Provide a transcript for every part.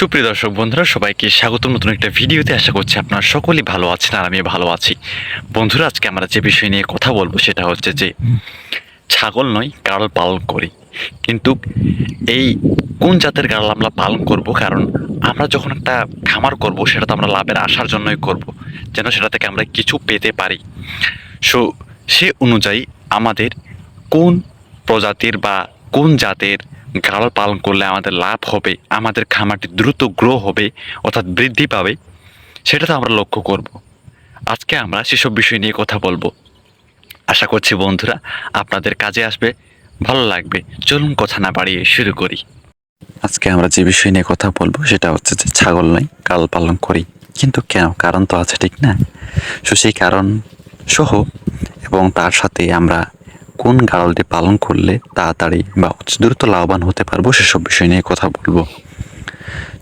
সুপ্রিয় দর্শক বন্ধুরা, সবাইকে স্বাগতম। নতুন একটা ভিডিওতে আশা করছি আপনারা সকলেই ভালো আছেন আর আমি ভালো আছি। বন্ধুরা, আজকে আমরা যে বিষয় নিয়ে কথা বলব সেটা হচ্ছে যে, ছাগল নয়, গাড়ল পালন করি। কিন্তু এই কোন জাতের গাড়ল আমরা পালন করব? কারণ আমরা যখন একটা খামার করব, সেটা তো আমরা লাভের আসার জন্যই করব, যেন সেটা থেকে আমরা কিছু পেতে পারি। সো, সে অনুযায়ী আমাদের কোন প্রজাতির বা কোন জাতের গাড়ল পালন করলে আমাদের লাভ হবে, আমাদের খামারটি দ্রুত গ্রো হবে, অর্থাৎ বৃদ্ধি পাবে, সেটা তো আমরা লক্ষ্য করব। আজকে আমরা সেসব বিষয় নিয়ে কথা বলব। আশা করছি বন্ধুরা আপনাদের কাজে আসবে, ভালো লাগবে। চলুন কথা না বাড়িয়ে শুরু করি। আজকে আমরা যে বিষয় নিয়ে কথা বলব, সেটা হচ্ছে যে ছাগল নয় কাল পালন করি। কিন্তু কেন? কারণ তো আছে, ঠিক না? সো সেই কারণ সহ এবং তার সাথে আমরা কোন গাড়লটি পালন করলে তাড়াতাড়ি বা দ্রুত লাভবান হতে পারব সেসব বিষয় নিয়ে কথা বলব।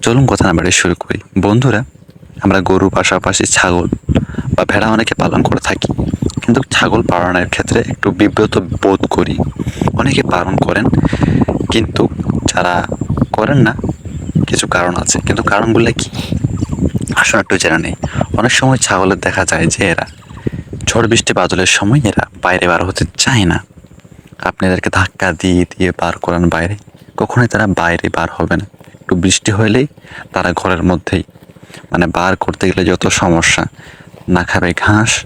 চলুন কথা না শুরু করি। বন্ধুরা, আমরা গরু পাশাপাশি ছাগল বা ভেড়া অনেকে পালন করে থাকি। কিন্তু ছাগল পালনের ক্ষেত্রে একটু বিব্রত বোধ করি। অনেকে পালন করেন, কিন্তু যারা করেন না, কিছু কারণ আছে। কিন্তু কারণগুলো কি? আসলে একটু জেনে নেই। অনেক সময় ছাগলের দেখা যায় যে এরা ঝড় বৃষ্টি বাদলের সময় এরা বাইরে বার হতে চায় না। আপনি এদেরকে ধাক্কা দিয়ে দিয়ে বার করেন বাইরে। কখনোই তারা বাইরে বার হবে না। একটু বৃষ্টি হলেই তারা ঘরের মধ্যেই। মানে বার করতে গেলে যত সমস্যা, না খাবে ঘাস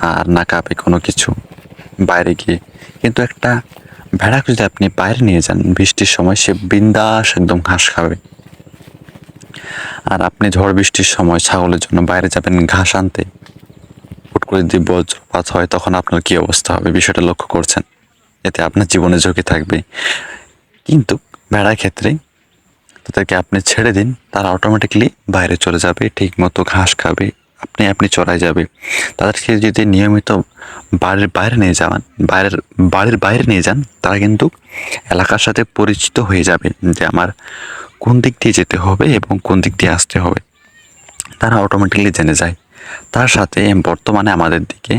আর না খাবে কোনো কিছু বাইরে গিয়ে। কিন্তু একটা ভেড়াকে যদি আপনি বাইরে নিয়ে যান, বৃষ্টির সময় সে বিন্দাস একদম ঘাস খাবে। আর আপনি ঝড় বৃষ্টির সময় ছাগলের জন্য বাইরে যাবেন ঘাস আনতে। করে যদি বজ্রপাত হয়, তখন আপনার কি অবস্থা হবে? বিষয়টা লক্ষ্য করছেন। এতে আপনার জীবনে ঝুঁকি থাকবে। কিন্তু ভেড়ার ক্ষেত্রে তাদেরকে আপনি ছেড়ে দিন, তারা অটোমেটিকলি বাইরে চলে যাবে ঠিক মতো ঘাস খাবে, আপনি আপনি চড়াই যাবে। তাদেরকে যদি নিয়মিত বাড়ির বাইরে নিয়ে যান, বাইরের, বাড়ির বাইরে নিয়ে যান, তারা কিন্তু এলাকার সাথে পরিচিত হয়ে যাবে যে আমার কোন দিক দিয়ে যেতে হবে এবং কোন দিক দিয়ে আসতে হবে। তারা অটোমেটিকলি জেনে যায়। তার সাথে বর্তমানে আমাদের দিকে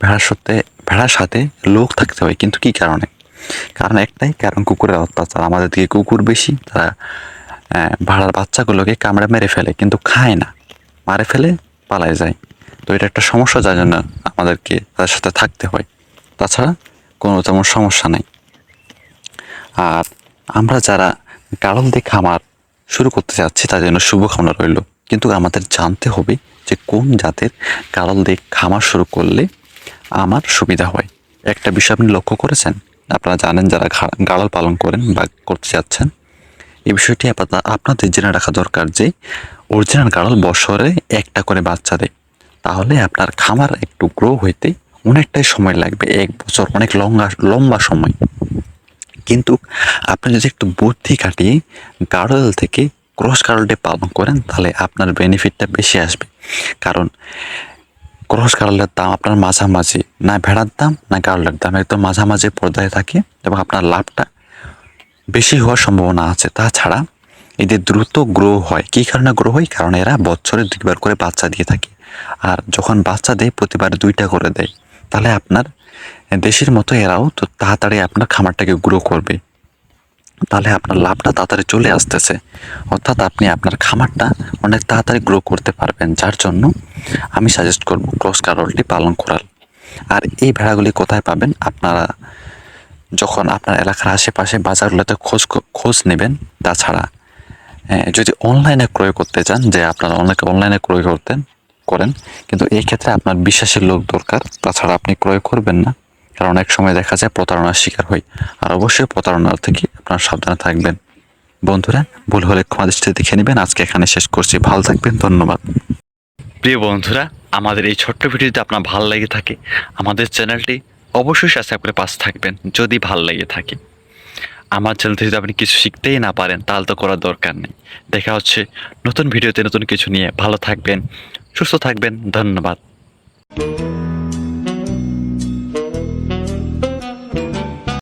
ভেড়ার সাথে ভেড়ার সাথে লোক থাকতে হয় কিন্তু কি কারণে? কারণ একটাই, কারণ কুকুরের অত্যাচার। আমাদের দিকে কুকুর বেশি, তারা ভাড়ার বাচ্চাগুলোকে কামড়ে মেরে ফেলে, কিন্তু খায় না। মারে ফেলে, পালায় যায়। তো এটা একটা সমস্যা যার জন্য আমাদেরকে তাদের সাথে থাকতে হয়। তাছাড়া কোনো তেমন সমস্যা নেই। আর আমরা যারা গাড়ল দিয়ে খামার শুরু করতে যাচ্ছি, তাদের জন্য শুভকামনা রইল। কিন্তু আমাদের জানতে হবে যে কোন জাতের গাড়ল দিয়ে খামার শুরু করলে আমার সুবিধা হয়? একটা বিষয় আপনি লক্ষ্য করেছেন? আপনারা জানেন যারা গাড়ল পালন করেন বা করতে যাচ্ছেন এই বিষয়টি আপনাদের জেনে রাখা দরকার যে অরিজিনাল গাড়ল বছরে একটা করে বাচ্চা দেয়। তাহলে আপনার খামার একটু গ্রো হইতে অনেকটাই সময় লাগবে, এক বছর অনেক লম্বা লম্বা সময়। কিন্তু আপনি যদি একটু বুদ্ধি কাটিয়ে গাড়ল থেকে ক্রস গাড়লটি পালন করেন, তাহলে আপনার বেনিফিটটা বেশি আসবে। কারণ ক্রস গাড়লের দাম আপনার মাঝামাঝি, না ভেড়ার দাম, না গাড়লের দাম। একদম মাঝামাঝি পর্যায়ে থাকে এবং আপনার লাভটা বেশি হওয়ার সম্ভাবনা আছে। তাছাড়া এদের দ্রুত গ্রো হয়। কী কারণে গ্রো হয়? কারণ এরা বছরে দুইবার করে বাচ্চা দিয়ে থাকে। আর যখন বাচ্চা দেয়, প্রতিবার দুইটা করে দেয়। তাহলে আপনার দেশের মতো এরাও তো তাড়াতাড়ি আপনার খামারটাকে গ্রো করবে। তাহলে আপনার লাভটা তাড়াতাড়ি চলে আসতেছে। অর্থাৎ আপনি আপনার খামারটা অনেক তাড়াতাড়ি গ্রো করতে পারবেন। যার জন্য আমি সাজেস্ট করব ক্রস কারলটি পালন করার। আর এই ভেড়াগুলি কোথায় পাবেন? আপনারা যখন আপনার এলাকার আশেপাশে বাজারগুলোতে খোঁজ খোঁজ নেবেন, তাছাড়া যদি অনলাইনে ক্রয় করতে চান, যে আপনারা অনেকে অনলাইনে ক্রয় করতেন, করেন, কিন্তু এই ক্ষেত্রে আপনার বিশ্বাসের লোক দরকার। তাছাড়া আপনি ক্রয় করবেন না। কারণ অনেক সময় দেখা যায় প্রতারণার শিকার হয় আর অবশ্যই প্রতারণার থেকে আপনারা সাবধানে থাকবেন। বন্ধুরা, ভুল হলে ক্ষমা দৃষ্টিতে দেখে নেবেন। আজকে এখানে শেষ করছি। ভালো থাকবেন, ধন্যবাদ। প্রিয় বন্ধুরা, আমাদের এই ছোট্ট ভিডিওতে আপনার ভালো লেগে থাকে, আমাদের চ্যানেলটি অবশ্যই সাবস্ক্রাইব করে পাশে থাকবেন, যদি ভালো লেগে থাকে। আমার চ্যানেল থেকে যদি আপনি কিছু শিখতেই না পারেন, তাহলে তো করার দরকার নেই। দেখা হচ্ছে নতুন ভিডিওতে নতুন কিছু নিয়ে। ভালো থাকবেন, সুস্থ থাকবেন, ধন্যবাদ।